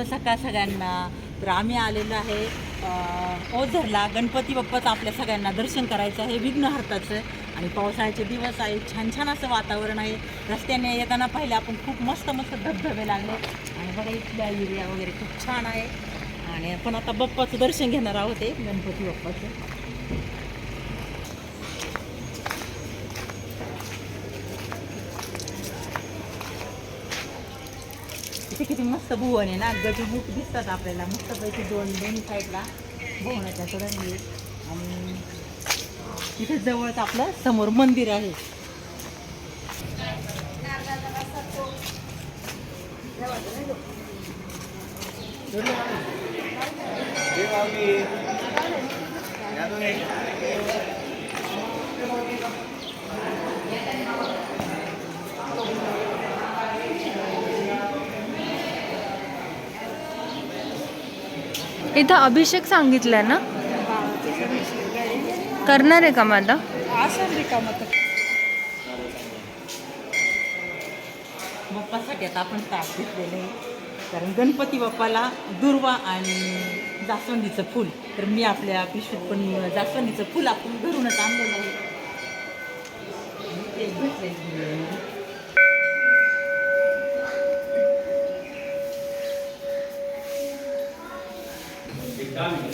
नमस्कार सगळ्यांना. तर आम्ही आलेलो आहे ओझरला. गणपती बाप्पाचं आपल्या सगळ्यांना दर्शन करायचं आहे विघ्नहर्ताचं आणि पावसाळ्याचे दिवस आहे छान छान असं वातावरण आहे. रस्त्याने येताना पाहिले आपण खूप मस्त मस्त धबधबे लागले. आणि बघा इथल्या एरिया वगैरे खूप छान आहे. आणि आपण आता बाप्पाचं दर्शन घेणार आहोत हे गणपती बाप्पाचं. इथे किती मस्त भुवन आहे ना. बुक दिसतात आपल्याला. मस्तपैकी दोन दोन्ही साईडला. भुवनाच्या कडे आणि तिथे जवळच आपलं समोर मंदिर आहे. इथं अभिषेक सांगितलाय ना? करणार आहे का माझा बाप्पासाठी आता आपण ताक घेतलेलं आहे. कारण गणपती बाप्पाला दुर्वा आणि जास्वंदीचं फूल. तर मी आपल्या पिशवीत पण जास्वंदीचं फूल आपण घरूनच आणलेलं आहे. ते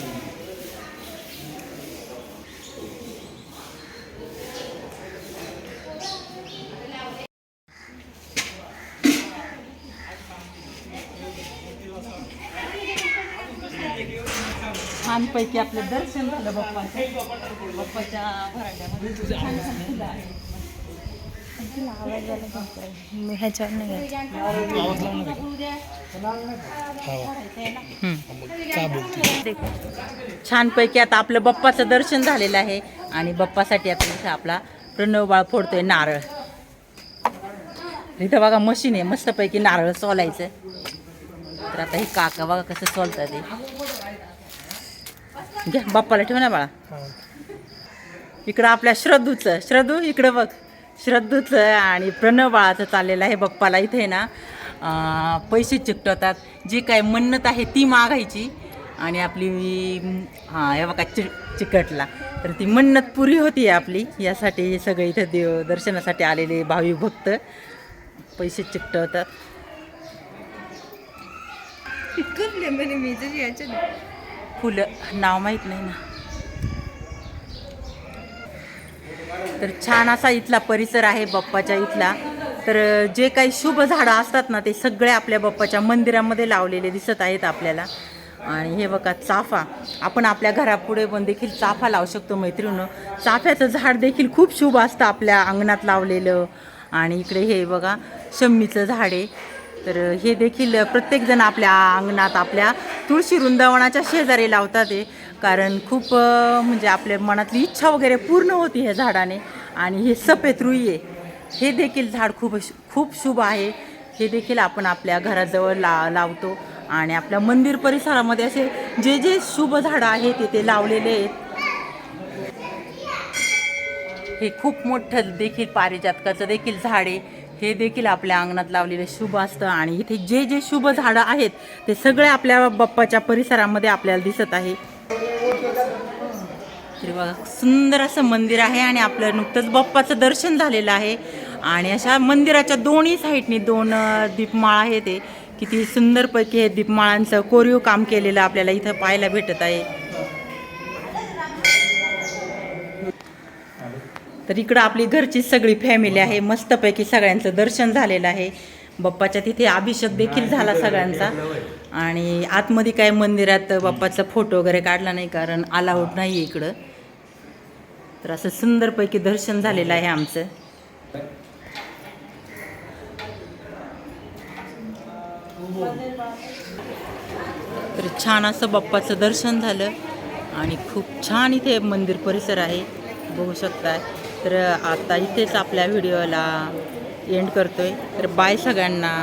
छानपैकी आपलं दर्शन झालं बाप्पाचं. बाप्पाच्या भराड्यामध्ये छान छान फुलं आहेत. मी ह्याच्यावर नाही छानपैकी आता आपलं बाप्पाचं दर्शन झालेलं आहे आणि बाप्पासाठी आता इथं आपला प्रणव बाळ फोडतोय नारळ. इथं बघा मशीन आहे मस्तपैकी नारळ सोलायचं. तर आता हे काका बघा कसं सोलतात ते घ्या बाप्पाला ठेव ना बाळा. इकडं आपल्या श्रद्धूचं श्रद्धू इकडं बघ. श्रद्धूचं आणि प्रणव बाळाचं चाललेलं आहे बाप्पाला इथे ना. पैसे चिकटवतात. जी काय मन्नत आहे ती मागायची. आणि आपली हां हे बघा चि चिकटला. तर ती मन्नत पुरी होती आपली. यासाठी सगळे इथं देव दर्शनासाठी आलेले भाविक भक्त. पैसे चिकटवतात. फुलं नाव माहीत नाही ना. तर छान असा इथला परिसर आहे बाप्पाच्या इथला. तर जे काही शुभ झाडं असतात ना ते सगळे आपल्या बाप्पाच्या मंदिरामध्ये लावलेले दिसत आहेत आपल्याला. आणि हे बघा चाफा. आपण आपल्या घरापुढे पण देखील चाफा लावू शकतो मैत्रिणी चाफ्याचं झाड देखील खूप शुभ असतं आपल्या अंगणात लावलेलं. आणि इकडे हे बघा शम्मीचं झाड आहे. तर हे देखील प्रत्येकजण आपल्या अंगणात आपल्या तुळशी वृंदावनाच्या शेजारी लावतात आहे कारण खूप म्हणजे आपल्या मनातली इच्छा वगैरे पूर्ण होती ह्या झाडाने. आणि हे सफेद रुई आहे. हे देखील झाड खूप खूप शुभ आहे. हे देखील आपण आपल्या घराजवळ ला लावतो. आणि आपल्या मंदिर परिसरामध्ये असे जे जे शुभ झाडं आहेत ते ते लावलेले आहेत. हे खूप मोठं देखील पारिजातकाचं देखील झाड आहे. हे देखील आपल्या अंगणात लावलेलं शुभ असतं आणि इथे जे जे शुभ झाडं आहेत ते सगळे आपल्या बाप्पाच्या परिसरामध्ये आपल्याला दिसत आहे. बघा सुंदर असं मंदिर आहे आणि आपलं नुकतंच बाप्पाचं दर्शन झालेलं आहे. आणि अशा मंदिराच्या दोन्ही साईडनी दोन दीपमाळा आहे ते. किती सुंदरपैकी हे दीपमाळांचं कोरीव काम केलेलं आपल्याला इथं पाहायला भेटत आहे. तर इकडं आपली घरची सगळी फॅमिली आहे. मस्तपैकी सगळ्यांचं दर्शन झालेलं आहे. बाप्पाच्या तिथे अभिषेक देखील झाला सगळ्यांचा. आणि आतमध्ये काय मंदिरात बाप्पाचा फोटो वगैरे काढला नाही कारण अलाउड नाही इकडं. तर असं सुंदरपैकी दर्शन झालेलं आहे आमचं. तर छान असं बाप्पाचं दर्शन झालं. आणि खूप छान इथे मंदिर परिसर आहे. बघू शकताय. तर आता इथेच आपल्या व्हिडिओला एंड करतो आहे तर बाय सगळ्यांना.